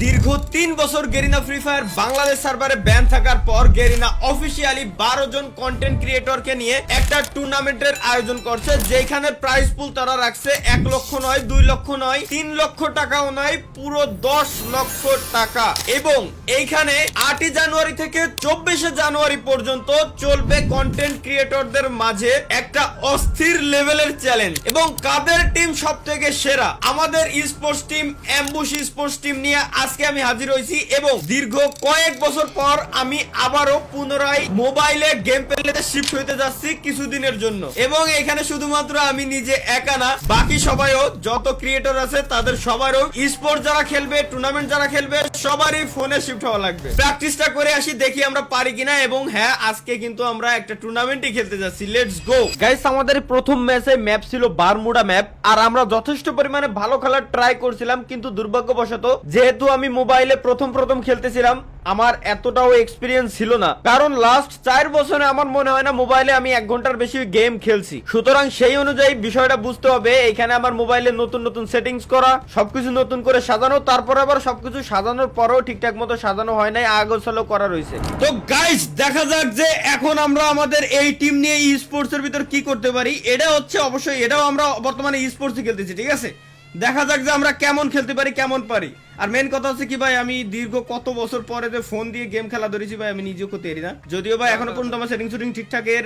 D. দীর্ঘ তিন বছর গেরিনা ফ্রি ফায়ার বাংলাদেশ সার্ভারে ব্যান থাকার পর গেরিনা অফিসিয়ালি বারো জন কন্টেন্ট ক্রিয়েটরকে নিয়ে একটা টুর্নামেন্টের আয়োজন করছে, যেখানে প্রাইস পুল তারা রাখছে এক লক্ষ নয়, দুই লক্ষ নয়, তিন লক্ষ টাকাও নয়, পুরো দশ লক্ষ টাকা। এবং এইখানে আটই জানুয়ারি থেকে চব্বিশে জানুয়ারি পর্যন্ত চলবে কন্টেন্ট ক্রিয়েটরদের মাঝে একটা অস্থির লেভেলের চ্যালেঞ্জ এবং কাদের টিম সব থেকে সেরা? আমাদের sports team ambush sports team নিয়ে আজকে আমি হাজির হয়েছি এবং দীর্ঘ কয়েক বছর পর আমি আবারও পুনরায় মোবাইলে গেম প্লেতে শিফট হইতে যাচ্ছি কিছুদিনের জন্য। এবং এখানে শুধুমাত্র আমি নিজে একা না, বাকি সবাইও যত ক্রিয়েটর আছে তাদের সবারও স্পোর্ট যারা খেলবে টুর্নামেন্ট যারা খেলবে, সবারই ফোনে শিফট হওয়া লাগবে। প্র্যাকটিসটা করে আসি, দেখি আমরা পারি কিনা এবং হ্যাঁ আজকে কিন্তু আমরা একটা টুর্নামেন্টই খেলতে যাচ্ছি। লেটস গো গাইস আমাদের প্রথম ম্যাচে ম্যাপ ছিল বারমুডা ম্যাপ আর আমরা যথেষ্ট পরিমাণে ভালো খেলার ট্রাই করছিলাম, কিন্তু দুর্ভাগ্যবশত যেহেতু আমি মোবাইলে প্রথম প্রথম খেলতেছিলাম, আমার এতটাও এক্সপিরিয়েন্স ছিল না। কারণ লাস্ট চার বছরে আমার মনে হয় না মোবাইলে আমি এক ঘণ্টার বেশি গেম খেলছি। সুতরাং সেই অনুযায়ী বিষয়টা বুঝতে হবে, এখানে আমার মোবাইলে নতুন নতুন সেটিংস করা, সবকিছু নতুন করে সাজানো, তারপর আবার সবকিছু সাজানোর পরেও ঠিকঠাক মতো সাজানো হয় নাই, আগোছালো করা রয়েছে। তো গাইস দেখা যাক যে এখন আমরা আমাদের এই টিম নিয়ে ই স্পোর্টস এর ভিতর কি করতে পারি। এটা হচ্ছে অবশ্যই, এটাও আমরা বর্তমানে ই স্পোর্টসই খেলতেছি, ঠিক আছে? দেখা যাক যে আমরা কেমন খেলতে পারি কেমন পারি। আর মেন কথা হচ্ছে কি ভাই আমি দীর্ঘ কত বছর পরে যে ফোন দিয়ে গেম খেলা ধরেছি ভাই আমি নিজেও করতে না। যদিও ভাই এখনও পর্যন্ত আমার সেটিং শুটিং ঠিকঠাকের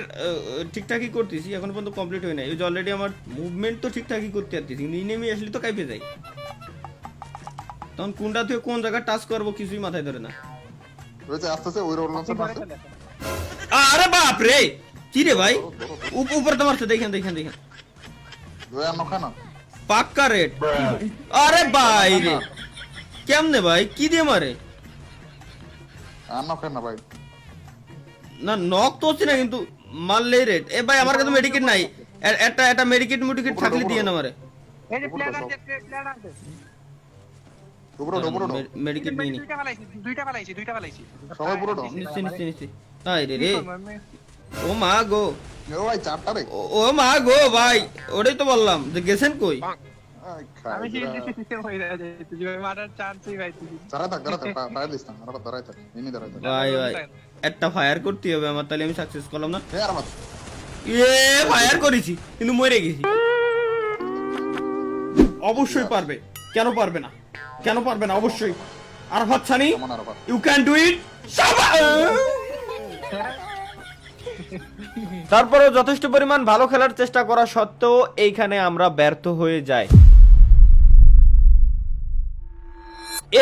ঠিকঠাকই করতেছি এখনও পর্যন্ত কমপ্লিট হয় নাই। ওই যে অলরেডি আমার মুভমেন্ট তো ঠিকঠাকই করতে পারতেছি কিন্তু ইনেমি আসলে তো কাইপে যাই তখন কোনটা থেকে কোন জায়গায় টাচ করব কিছুই মাথায় ধরে না। আস্তে আস্তে ওই আরে বাপ রে কি রে ভাই? উপ- উপরে তো মারছে দেখেন দেখেন দেখেন পাক্কা রেট। আরে ভাই রে কেমনে ভাই? কি দিয়ে মারে? না ভাই। না নক তো হচ্ছে না কিন্তু মারলেই রেট। এ ভাই আমার কাছে মেডিকেট নাই। একটা একটা মেডিকেট মুডিকেট থাকলে দিয়ে না মারে। এই যে প্লেয়ার আছে প্লেয়ার আছে। উপরে ওঠো, উপরে ওঠো। মেডিকেট নিয়ে নি। দুইটা পালাইছি দুইটা পালাইছি দুইটা পালাইছি সবাই পুরো রে। ও মা গো। এ ভাই চারটা রে। ও- ও মা গো ভাই ওটাই তো বললাম যে গেছেন কই? আমি দিরা। সিস্টেম যাচ্ছে তুই মারার চান্সই পাইছি দাঁড়ায় থাক দাঁড়ায় থাক পা- দিস না আর দাঁড়ায় থাক ইনি দাঁড়ায় থাক। ভাই ভাই একটা ফায়ার করতে হবে আমার তাহলে আমি সাকসেস করলাম না? এ আর মাত ফায়ার করেছি কিন্তু মরে গেছি। অবশ্যই পারবে কেন পারবে না? কেন পারবে না? অবশ্যই। আর আবার ইউ ক্যান ডু ইট তারপরেও যথেষ্ট পরিমাণ ভালো খেলার চেষ্টা করা সত্ত্বেও এইখানে আমরা ব্যর্থ হয়ে যাই।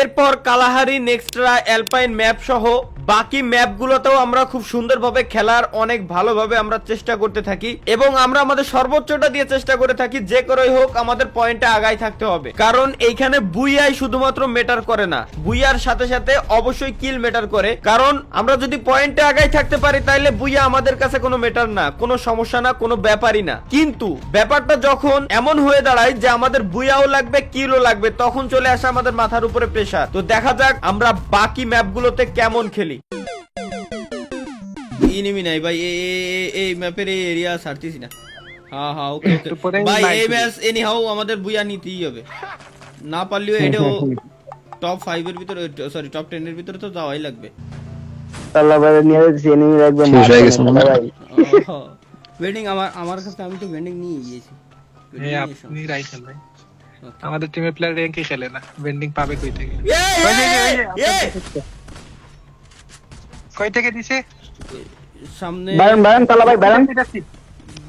এরপর কালাহারি, নেক্সট্রা, অ্যালপাইন ম্যাপ সহ বাকি ম্যাপগুলোতেও আমরা খুব সুন্দরভাবে খেলার অনেক ভালোভাবে আমরা চেষ্টা করতে থাকি এবং আমরা আমাদের সর্বোচ্চটা দিয়ে চেষ্টা করে থাকি যে করেই হোক আমাদের পয়েন্টে আগায় থাকতে হবে। কারণ এইখানে বুইয়াই শুধুমাত্র মেটার করে না। বুইয়ার সাথে সাথে অবশ্যই কিল মেটার করে। কারণ আমরা যদি পয়েন্টে আগায় থাকতে পারি তাহলে বুইয়া আমাদের কাছে কোনো মেটার না, কোনো সমস্যা না, কোনো ব্যাপারই না। কিন্তু ব্যাপারটা যখন এমন হয়ে দাঁড়ায় যে আমাদের বুইয়াও লাগবে কিলও লাগবে, তখন চলে আসে আমাদের মাথার উপরে প্রেসার তো দেখা যাক আমরা বাকি ম্যাপগুলোতে কেমন খেলি। ইনিমি নাই ভাই এ- এই ম্যাপের এই এরিয়া ছাড়তেছি না হ্যাঁ হ্যাঁ ওকে ওকে ভাই এই। ম্যাচ এনি হাউ আমাদের বুইয়া নিতেই হবে না পারলেও এটাও টপ ফাইভ এর ভিতরে সরি টপ টেন এর ভিতরে তো যাওয়াই লাগবে আল্লাহ ভাই নিয়ে যাচ্ছি এনিমি একদম শেষ হয়ে গেছে মনে হয়। ভাই ওয়েডিং আমার আমার কাছে আমি তো ভেন্ডিং নিয়ে গিয়েছি নিয়ে আপনি রাইট ভাই আমাদের টিমের প্লেয়ার র্যাঙ্কে খেলে না বেন্ডিং পাবে কই থেকে এসো। এই, ওই যে, এই, ওই যে, এই, কই থেকে দিছে? সামনে বারান বারান তালা ভাই বারান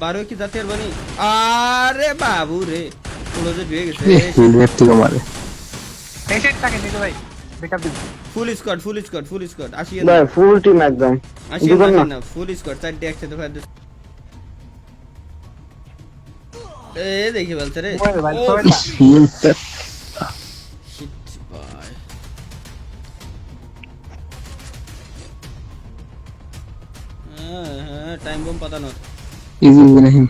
বারো কি জাতের বানি? আরে বাবু রে ক্লোজে হয়ে গেছে। হেলমেট থেকে মারে। সাইড থাকে দিছে ভাই? Backup full squad full squad full squad আসিয়ে ভাই ফুল টিম একদম। আসিয়ে না? ফুল স্কোয়াড চারটে একসাথে ফায়ার দিচ্ছে। এ দেখি বলছে রে। हाँ, टाइम बम पता ना इजी इब्राहिम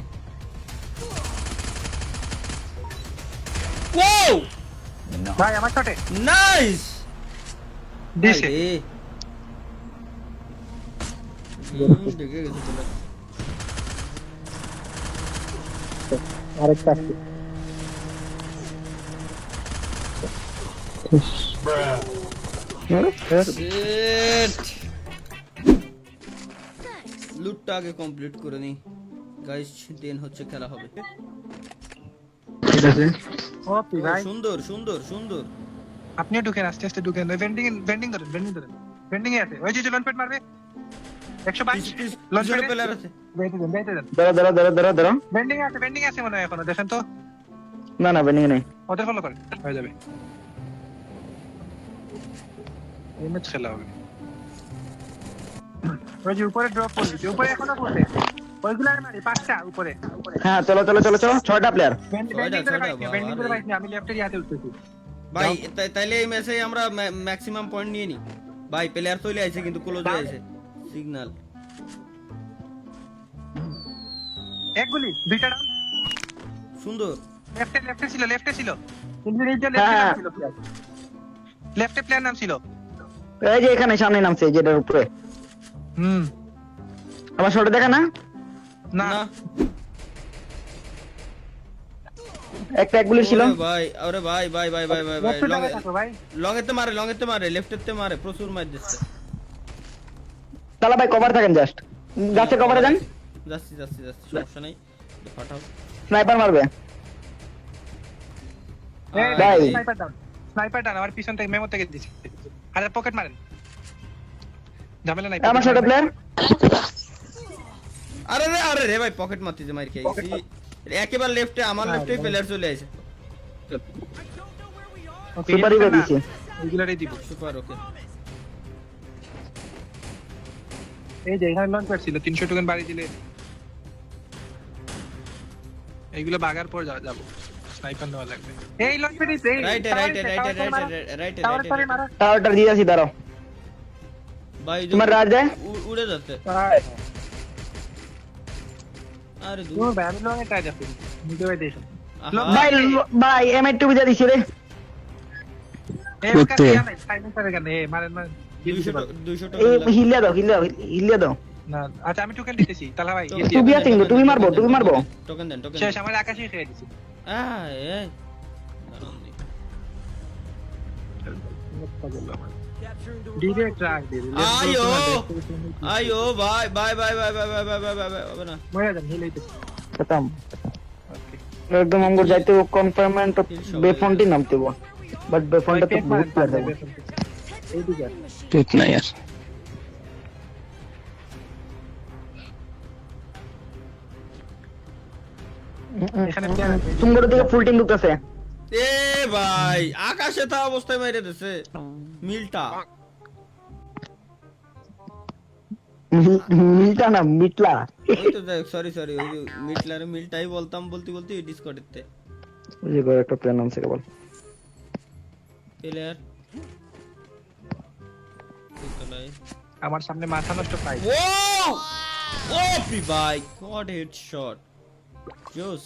वो भाई আমার শটে নাইস দিছে দেখে গেছে তোলা আরেকটা আছে Bruh. Shit. লুটটা আগে কমপ্লিট করে নি গাইস দেন হচ্ছে খেলা হবে। ঠিক আছে। ওপি ও, ভাই। সুন্দর সুন্দর সুন্দর। আপনি ঢুকেন আস্তে আস্তে ঢুকেন ভেন্ডিং ভেন্ডিং ধরেন ভেন্ডিং ধরেন। ভেন্ডিং এ আছে। ওই যে লঞ্চ প্যাড মারবে। একশো বাইশ। পিছ- পিছ- লঞ্চ পিছনে প্লেয়ার আছে। বেঁধে দেন বেঁধে দেন। ভেন্ডিং আছে ভেন্ডিং আছে মনে হয় এখনও দেখেন তো। না না বেনিং নেই। ওদের ফলো করেন। হয়ে যাবে। এই ম্যাচ খেলা হবে। ওই যে উপরে ড্রপ করবে উপরে এখনও ওইগুলো আর মারি পাঁচটা উপরে। হ্যাঁ চলো চলো চলো চলো ছয়টা প্লেয়ার করে বাইক আমি লেফটের ইয়াতে উঠতেছি। ভাই তাইলে এই ম্যাচে আমরা ম্যাক্সিমাম পয়েন্ট নিয়ে নি। ভাই প্লেয়ার চলে আইছে কিন্তু ক্লোজ হয়ে আছে সিগন্যাল এক গুলি দুইটা ডাউন সুন্দর। লেফটে লেফটে ছিল লেফটে ছিল। যে হ্যাঁ। লেফটে ছিল লেফটে প্লেয়ার নাম ছিল। এই যে এখানে সামনে নামছে যেটার উপরে। হুম। আমার শর্টে দেখা না? না। এক গুলি ছিল। ভাই আরে ভাই ভাই ভাই ভাই ভাই ভাই লং দাঁড়ায় থাকো ভাই। লং এতে মারে লং এতে মারে লেফট এতে মারে প্রচুর মার দিচ্ছে। তালা ভাই কভার থাকেন জাস্ট গাছে কভারে যান। যাচ্ছি যাচ্ছি যাচ্ছি সমস্যা নাই। ফাটাও স্নাইপার মারবে। ভাই। স্নাইপার ডাউন স্নাইপার ডাউন আমার পিছন থেকে মেমো থেকে দিছি আরে পকেট মারেন। ঝামেলা নাই আমার শর্টে প্লেয়ার আরে রে আরে রে ভাই পকেট মারতেছে মার খেয়ে একেবারে লেফটে আমার লেফটে প্লেয়ার চলে আইছে। সুপার হিরো দিছি। এগুলারই দিব। সুপার ওকে এই যে এখানে লঞ্চ ছিল তিনশো টোকেন বাড়ি দিলে। এইগুলো বাগার পর যাব। স্নাইপার নেওয়া লাগবে। এই লঞ্চ প্যাড এই রাইটে টাওয়ারে রাইটে দিছে, রাইটে টাওয়ারে মারো। রাইটে রাইটে টাওয়ারে টাওয়ারে মারো। টাওয়ারটা দিয়ে আসি দাঁড়াও। भाई जो मर है? उड़े जाते আরে দূর তুমি ব্যাবিলনে কাজ আছে মুটে বাইতে ভাই ভাই এম একটু বুঝা দিছি রে করতে সাইলেন্সারের গানে মারেন না 200 200 এই হিলিয়া দাও হিলিয়া হিলিয়া দাও না আচ্ছা আমি টোকেন দিতেছি তালা ভাই তুমি আছেন তুমি মারবো তুমি মারবো টোকেন দেন টোকেন শেষ আমার আকাশে খেয়ে দিছি আ এ দাঁড়ান দেখি। ডিরেক্ট রাখ দিয়ে দিল আইও আইও ভাই ভাই ভাই ভাই ভাই ভাই ভাই ভাই ভাই ভাই হবে না মরে যান হিলাইতেছি খতম একদম আমগো যাইতে কনফার্মেন্ট বেফন্টি নামতে বাট বেফন্টা তো বহুত প্লেয়ার দেবো এইদিকে আর। পেট নাই আর এখানে প্লেয়ার আছে তুমগোর দিকে ফুল টিম ঢুকতেছে এ ভাই আকাশে তা অবস্থায় মেরে দিছে। মিলটা। মিলটা না মিটলা। ওই তো দেখ সরি সরি ওই মিটলার মিলটাই বলতাম বলতে বলতে ডিসকর্ডেতে ওই যে ঘরে একটা প্লেয়ার নামছে কেবল প্লেয়ার আমার সামনে মাথা নষ্ট পাই ও! ও পি ভাই গড হেডশট জোস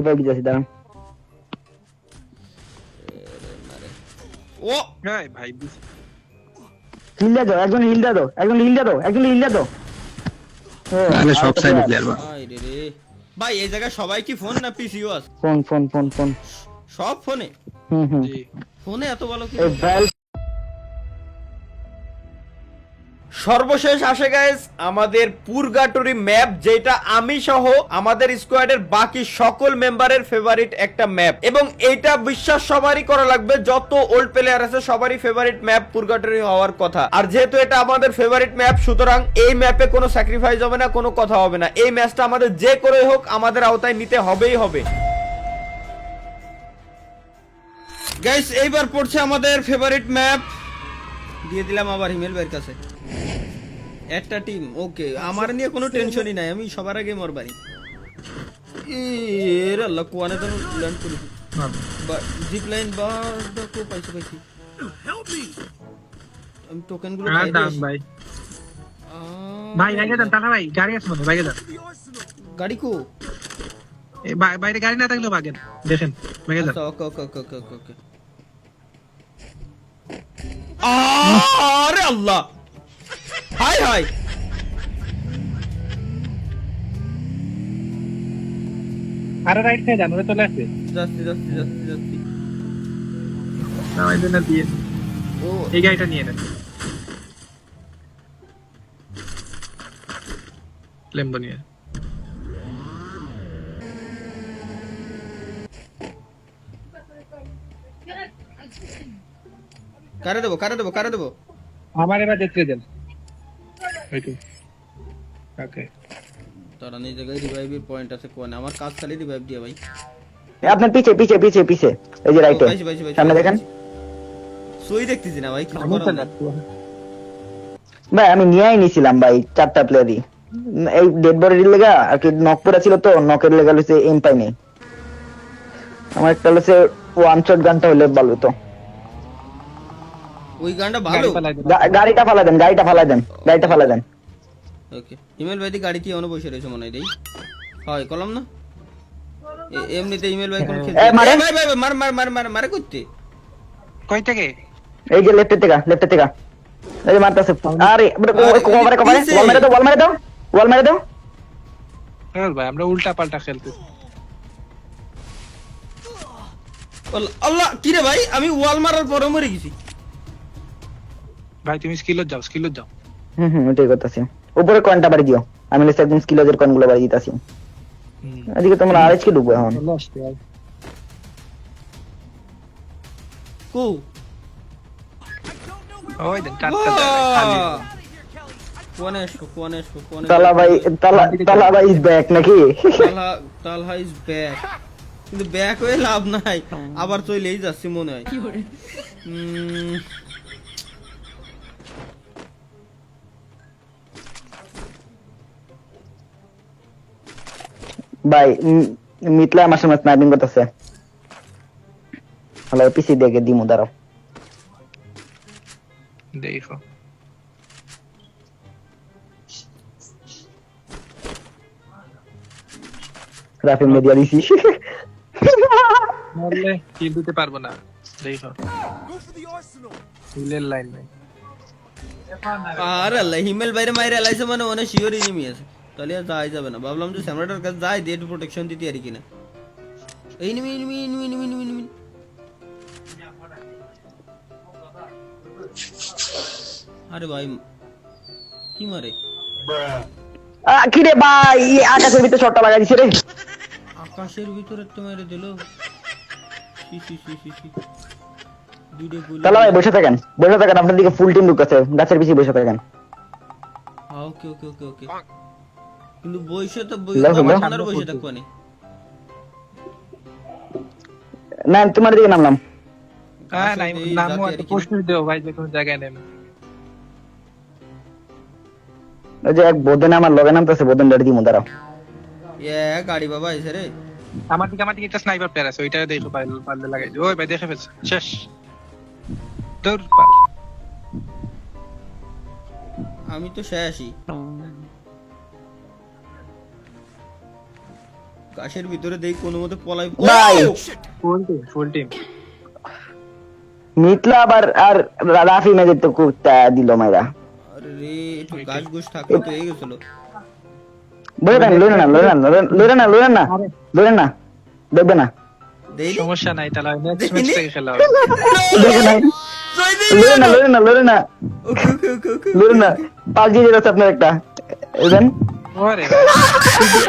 ভাই বিজাসি দাঁড়ান ও! এই ভাই হিলদা দাও একজন হিলদা দাও একজন হিলদা দাও একজন হিলদা দাও। তাহলে সব সাইডে প্লেয়ার বা? ভাই রে রে। ভাই এই জায়গায় সবাই কি ফোন না PC was phone phone phone phone সব ফোনে হুম হুম। জি। ফোনে এত ভালো কি সর্বশেষ আসে গাইস আমাদের পুরগাটরি ম্যাপ যেটা আমি সহ আমাদের স্কোয়াডের বাকি সকল মেম্বারের ফেভারিট একটা ম্যাপ এবং এইটা বিশ্বাস সবারই করা লাগবে, যত ওল্ড প্লেয়ার আছে, সবারই ফেভারিট ম্যাপ পুরগাটরি হওয়ার কথা। আর যেহেতু এটা আমাদের ফেভারিট ম্যাপ সুতরাং এই ম্যাপে কোনো স্যাক্রিফাইস হবে না, কোনো কথা হবে না। এই ম্যাচটা আমাদের যে করে হোক, আমাদের আওতায় নিতে হবেই হবে। গাইস এইবার পড়ছে আমাদের ফেভারিট ম্যাপ দিয়ে দিলাম আবার হিমেল ভাইয়ের কাছে। একটা টিম ওকে আমার নিয়ে কোনো টেনশনই নাই আমি সবার আগে মরবারি। এর আল্লাহ কোয়ানে তো ল্যান্ড করেছি জিপ লাইন বা কো পাইছি পাইছি। আমি টোকেনগুলো পাই দাম ভাই। ভাই ভাই যান তাহলে ভাই গাড়ি মনে যান গাড়ি কো? বাইরে গাড়ি না থাকলেও ভাগেন দেখেন ওকে okay okay okay okay okay আরে আল্লাহ! হাই হাই। আরে রাইট থেকে যান চলে আসবে। যাচ্ছি যাচ্ছি যাচ্ছি যাচ্ছি। না ওই জন্য দিয়ে ও। এই গাড়িটা নিয়ে নেন লেম্বো নিয়ে। কারে দেবো কারে দেবো কারে দেবো? আমার এবার দেখতে দেন। ওকে তারা নিজ জায়গায় রিভাইভের পয়েন্ট আছে কোনে? আমার কাজ খালি রিভাইভ দিয়ে ভাই। আপনার পিছে পিছে পিছে পিছে। এই যে রাইটে পাইছি, পাইছি, পাইছি, সামনে দেখেন। সই দেখতেছি না ভাই কিছু আমি করার তো ভাই আমি নিয়েই নিছিলাম ভাই চারটা প্লেয়ারই এই ডেড বডির লেগা আর কি নক পড়া ছিল তো নকের লেগা হচ্ছে এম পাই নেই আমার একটা ওয়ান শট গানটা হলে ভালো তো ওই গানটা ভালো? গাড়িটা ফালা দেন গাড়িটা ফালা দেন গাড়িটা ফালা দেন। ওকে। ইমেল ভাই গাড়িতে এমন বসে রয়েছে মনে হয় দেই। হয় কলম না? এমনিতে ইমেল ভাই কোন এ, খেলতে মারে। ভাই ভাই মার মার মার মার মারে করতে কই থেকে? এই যে লেফটের থেকে লেফটের থেকে। এই যে মারতেছে। আরে। ওয়াল মেরে দাও ওয়াল মেরে দাও ওয়াল মেরে দাও। চল ভাই আমরা উল্টা পাল্টা খেলতে আল্লাহ- আল্লাহ কি রে ভাই? আমি ওয়াল মারার পরে মরে গেছি। ভাই তুমি স্কিলত যাও স্কিলত যাও। হুম হুম ওইটাই করতেছি। উপরে কয়েনটা বাড়ি দিও? আমি লিস্ট একদম স্কিলের কয়েনগুলো বাড়ি দিতেছি। এদিকে তোমরা আরেজ কি ঢুকবো এখন। কো? ওই দেন কোনে কোনে কোনে তালা ভাই তালা তালা ভাই ইজ ব্যাক নাকি? তালহা ইজ ব্যাক কিন্তু ব্যাক হয়ে লাভ নাই। আবার চলেই যাচ্ছে মনে হয়। ভাই উম, মিতলা আমার সামনে স্নাইপিং করতেছে। হ্যালো পিসি দেখে দিমু দাঁড়াও। দেখো। রাফি মিডিয়া দিছি। মরলে কিল দিতে পারব না। দেখো। হিলের লাইন নাই। আর আল্লাহ হিমেল বাইরে মাইরে এলাইছে মানে অনেক শিওর ইনিমি আছে। তাহলে আর যাই যাবে না। ভাবলাম যে স্যামরাটার কাছে যাই দিয়ে একটু প্রোটেকশন দিতে আর কিনা এই নিমি নিমি নিমি নিমি নিমি নিমি আরে ভাই কি মারে? আ, কি রে ভাই আকাশের ভিতরে শটটা লাগাই দিছে রে। আকাশের ভিতরে তো মেরে দিল। সি সি সি সি সি তালা ভাই বসে থাকেন বসে থাকেন আপনার দিকে ফুল টিম ঢুকতেছে গাছের পিছিয়ে বসে থাকেন। ওকে ওকে ওকে ওকে। কিন্তু বইসে তো বই বইসে থাকব না না তোমার দিকে নামলাম। হ্যাঁ নাই নামও একটা প্রশ্ন দেও ভাই যে কোনো জায়গায় নেন ওই যে এক বোধন আমার লগে নামতেছে বোধন ডাড়ি দিমু দাঁড়াও। এ গাড়ি বাবা এসে রে। আমার দিকে আমার দিকে একটা স্নাইপার প্লেয়ার আছে ওইটা দেখো পারলে পারলে লাগাই ওই ভাই দেখে ফেলছে। শেষ। দৌড় আমি তো শেষই। গাছের ভিতরে দেই কোনো মতে পলাই ভাই। ফুল টিম ফুল টিম মিতলা আবার আর রাফি মেজের তো কুত্তা দিল মাইরা। আরে রে একটু গাছ গোছ থাকলে তো এই গেছিল। বলে দেন লড়ে না লড়ে না লড়ে না লড়ে না লড়ে না দেখবে না। দেই সমস্যা নাই তাহলে নেক্সট ম্যাচ থেকে খেলা হবে দেখবে না লড়ে না লড়ে না লড়ে না। পাঁচ দিয়ে আপনার একটা। দেন। ওরে ভাই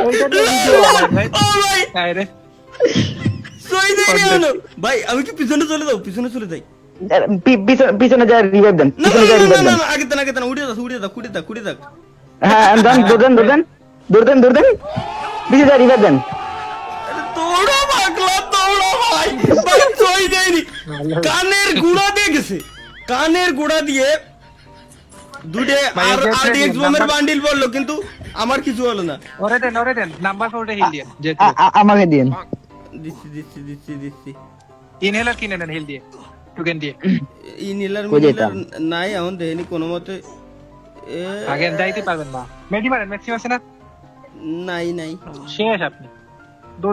ওইটা তো ভিডিও ভাই। ও ভাই তাই রে। জয় দেই রে হলো। ভাই আমি কি পিছনে চলে যাও পিছনে চলে যাই। পিছনে- পিছনে রিভাইভ দেন। না না পিছনে যায় রিভাইভ দেন। আগে দেন আগে দেন উড়ে যাও উড়ে যাও উড়ে যাও উড়ে যাও হ্যাঁ দেন দৌড় দেন দৌড় দেন। দৌড় দেন দৌড় দেন। পিছনে যায় রিভাইভ দেন। দৌড়ো পাগলা দৌড়ো ভাই। ভাই জয় দেয়নি কানের গুড়া দিয়ে গেছে। কানের গুড়া দিয়ে দুটে ভাই, আর আরডিএক্স বোমের বান্ডিল বলল কিন্তু আমার কিছু হলো না। ওরে দেন ওরে দেন নাম্বার ফোরটা হিল দিয়ে যে আ- আ- আমাকে দিন দিচ্ছি দিচ্ছি দিচ্ছি দিচ্ছি। ইনহেলার কিনে নেন হিল দিয়ে। টুকেন দিয়ে ই মিলার নাই এখন দেয়নি কোনো মতে। আগে যাইতে পারবেন না। মেডি মারেন ম্যাক্সিমাম আছে না? নাই নাই। শেষ আপনি।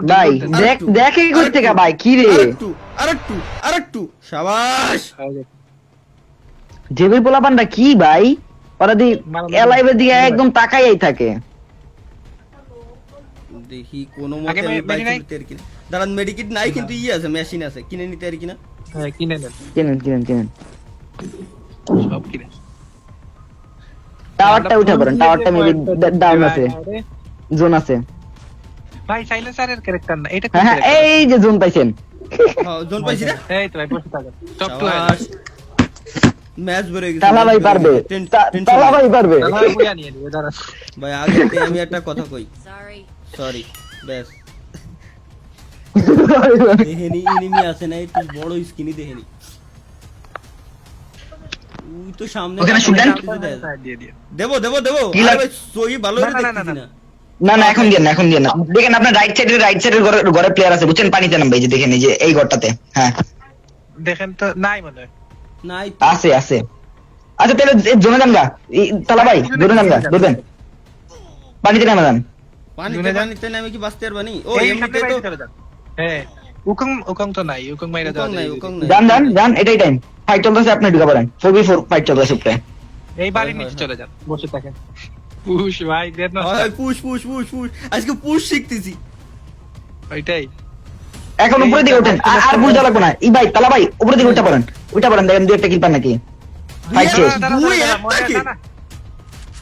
ভাই দেখ দেখে করতে গা ভাই কি রে? আরেকটু আরেকটু আরেকটু। সাবাস। জেবির পোলাপানটা কি ভাই? ওরা দি। এলাইভের দিকে একদম তাকাইয়াই থাকে। দেখি কোনো মতে বাইক? তুলতে আর কি না। দাঁড়ান মেডিকিট নাই কিন্তু ই আছে মেশিন আছে। কিনে নিতে আর কি না হ্যাঁ কিনে নেন। কিনেন কিনেন কিনেন। সব কিনে। টাওয়ারটা উঠে পড়েন টাওয়ারটা মেবি ডাউন আছে। জোন আছে। ভাই সাইলেন্সারের ক্যারেক্টার না। এটা হ্যাঁ হ্যাঁ এই যে জোন পাইছেন। হ্যাঁ, জোন পাইছি না? এই তো ভাই বসে থাকেন। টপ টু ম্যাচ বেড়ে গেছে। তালা ভাই পারবে। টেন- তালা ভাই পারবে। ভাই আগে আমি একটা কথা কই। সরি ব্যাস। দেহেনি আছে না একটু বড় স্কিনি দেহেনি উই তো সামনে ওখানে দেবো দেবো দেবো। সই ভালো করে না, না, দেখতেছি না, না। না। না এখন দিয়ে না এখন দিয়ে না। দেখেন আপনার রাইট সাইডের রাইট সাইডের ঘরে ঘরে প্লেয়ার আছে বুঝছেন? পানিতে নামবে এই যে দেখেন এই যে এই ঘরটাতে হ্যাঁ। দেখেন তো নাই মনে হয়। নাই আছে আছে। আচ্ছা তাহলে জোনে যান গা তালা ভাই জোনে যান গা ধরবেন। পানিতে নামে যান। পানি জুনে যান। পানিতে নামে কি বাঁচতে পারবানি ও এমনিতে তো হ্যাঁ উকং উকং তো নাই উকং মাইরা নাই উকং নাই। যান যান যান এটাই টাইম ফাইট চলতেছে আপনি ঢুকা পড়েন। ফোর বি ফোর ফাইট চলতেছে উপরে। এই বাড়ির নিচে চলে যান। বসে থাকেন। পুশ ভাই দেন না। Push push push push. আজকে পুশ শিখতেছি। ওইটাই। এখন উপরে দিকে ওঠেন আর- আর বুঝতে লাগবে না। এই ভাই তালা ভাই উপরে দিকে উঠতে পারেন। উঠতে পারেন দেখেন দু একটা কিল পান নাকি? দুই।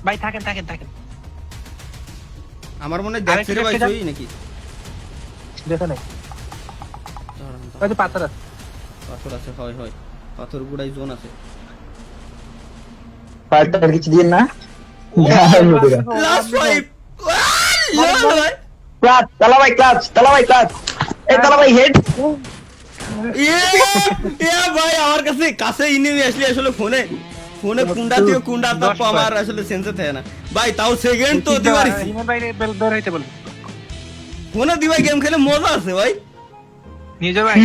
ভাই থাকেন থাকেন থাকেন। আমার মনে হয় দেখছে রে ভাই সই নাকি? দেখে নাই। ওই পাথর আছে। পাথর আছে হয় হয়। পাথর গুড়াই জোন আছে। আর কিছু দিয়ে না। লাস্ট ফাইভ ভাই ক্লাচ তালা ভাই ক্লাচ তালা ভাই ক্লাচ এই তালা ভাই হেড ইয়ে ইয়ে ভাই আমার কাছে কাছে ইনিমি আসলে আসলে ফোনে। ফোনে কুন্ডা দিয়ে কুন্ডা তাপ আমার আসলে সেন্সে থাকে না। ভাই তাও সেকেন্ড তো দিবারি ইমন ভাই বেল বের বল ফোনে দিবাই গেম খেলে মজা আছে ভাই। নিজে ভাই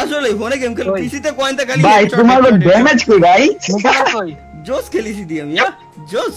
আসলে ফোনে গেম খেলে। পিসিতে কয়েনটা খালি ভাই তোমার। ড্যামেজ কই ভাই জোস খেলেছি দিয়ে আমি হ্যাঁ? জোস